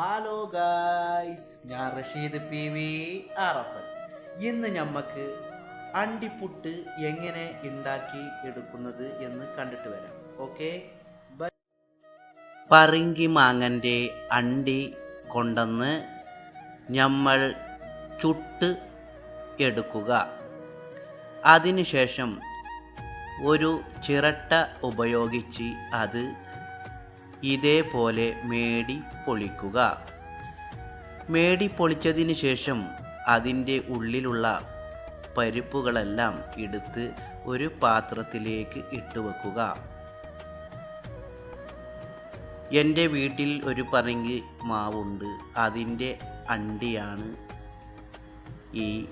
Hello guys ഞാൻ Rasheed P V ആറപ്പൻ. ഇന്ന് ഞമ്മക്ക് അണ്ടിപ്പുട്ട് എങ്ങനെ ഉണ്ടാക്കി എടുക്കുന്നത് എന്ന് കണ്ടിട്ട് വരാം. ഓക്കെ പറങ്കി മാങ്ങന്റെ അണ്ടി കൊണ്ടെന്ന് നമ്മൾ ചുട്ട് എടുക്കുക. അതിനുശേഷം ഒരു ചിരട്ട ഉപയോഗിച്ച് അത് ഇതേപോലെ മേടി പൊളിക്കുക. മേടി പൊളിച്ചതിന് ശേഷം അതിന്റെ ഉള്ളിലുള്ള പരിപ്പുകളെല്ലാം എടുത്ത് ഒരു പാത്രത്തിലേക്ക് ഇട്ട് വെക്കുക എന്റെ വീട്ടിൽ ഒരു പറങ്കി മാവുണ്ട്. അതിന്റെ അണ്ടിയാണ് ഈ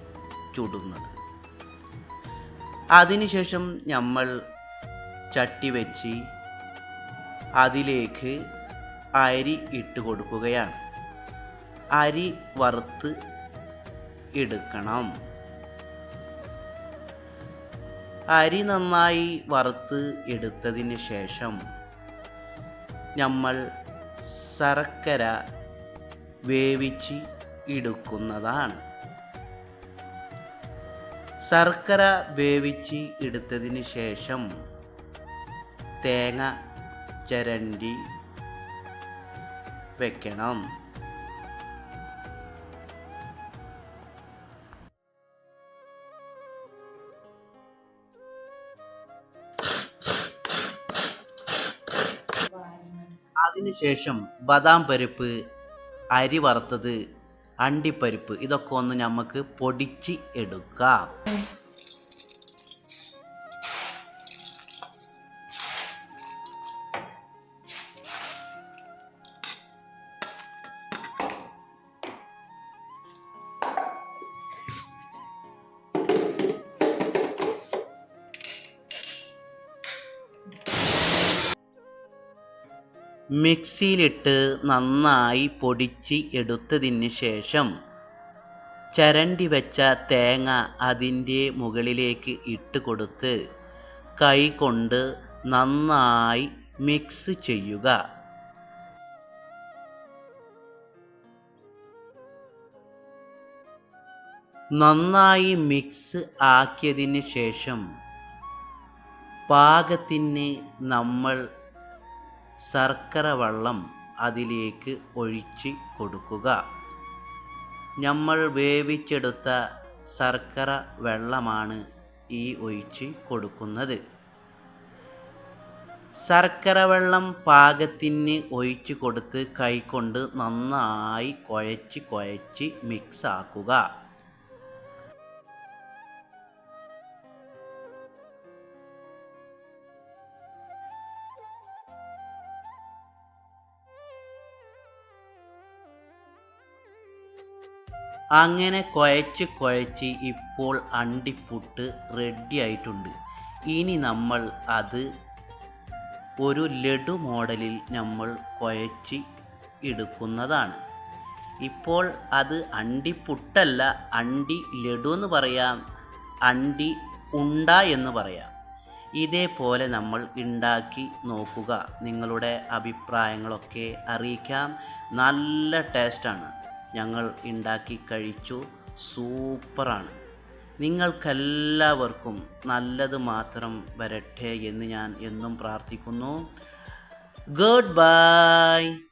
ചുടുന്നത്. അതിനുശേഷം നമ്മൾ ചട്ടി വെച്ച് അതിലേക്ക് അരി ഇട്ട് കൊടുക്കുകയാണ്. അരി വറുത്ത് എടുക്കണം. അരി നന്നായി വറുത്ത് എടുത്തതിന് ശേഷം നമ്മൾ ശർക്കര വേവിച്ച് എടുക്കുന്നതാണ്. ശർക്കര വേവിച്ച് എടുത്തതിന് ശേഷം തേങ്ങ ചരണ്ടി വെക്കണം. അതിനുശേഷം ബദാം പരിപ്പ് അരി വറുത്തത് അണ്ടിപ്പരിപ്പ് ഇതൊക്കെ ഒന്ന് നമുക്ക് പൊടിച്ച് എടുക്കാം. മിക്സിയിലിട്ട് നന്നായി പൊടിച്ച് എടുത്തതിന് ശേഷം ചരണ്ടി വെച്ച തേങ്ങ അതിന്റെ മുകളിലേക്ക് ഇട്ട് കൊടുത്ത് കൈ കൊണ്ട് നന്നായി മിക്സ് ചെയ്യുക. നന്നായി മിക്സ് ആക്കിയതിന് ശേഷം പാകത്തിന് നമ്മൾ ശർക്കര വെള്ളം അതിലേക്ക് ഒഴിച്ച് കൊടുക്കുക. നമ്മൾ വേവിച്ചെടുത്ത ശർക്കര വെള്ളമാണ് ഈ ഒഴിച്ച് കൊടുക്കുന്നത്. ശർക്കര വെള്ളം പാകത്തിന് ഒഴിച്ച് കൊടുത്ത് കൈകൊണ്ട് നന്നായി കുഴച്ച് കുഴച്ച് മിക്സ് അങ്ങനെ കുഴച്ച് കുഴച്ച് ഇപ്പോൾ അണ്ടിപ്പുട്ട് റെഡി ആയിട്ടുണ്ട്. ഇനി നമ്മൾ അത് ഒരു ലഡു മോഡലിൽ നമ്മൾ കുഴച്ച് എടുക്കുന്നതാണ്. ഇപ്പോൾ അത് അണ്ടിപ്പുട്ടല്ല അണ്ടി ലഡു എന്ന് പറയാം അണ്ടി ഉണ്ട എന്ന് പറയാം. ഇതേപോലെ നമ്മൾ ഉണ്ടാക്കി നോക്കുക. നിങ്ങളുടെ അഭിപ്രായങ്ങളൊക്കെ അറിയിക്കാം. നല്ല ടേസ്റ്റാണ് ഞങ്ങൾ ഉണ്ടാക്കി കഴിച്ചു. സൂപ്പറാണ്. നിങ്ങൾക്കെല്ലാവർക്കും നല്ലത് മാത്രം വരട്ടെ എന്ന് ഞാൻ എന്നും പ്രാർത്ഥിക്കുന്നു. Good bye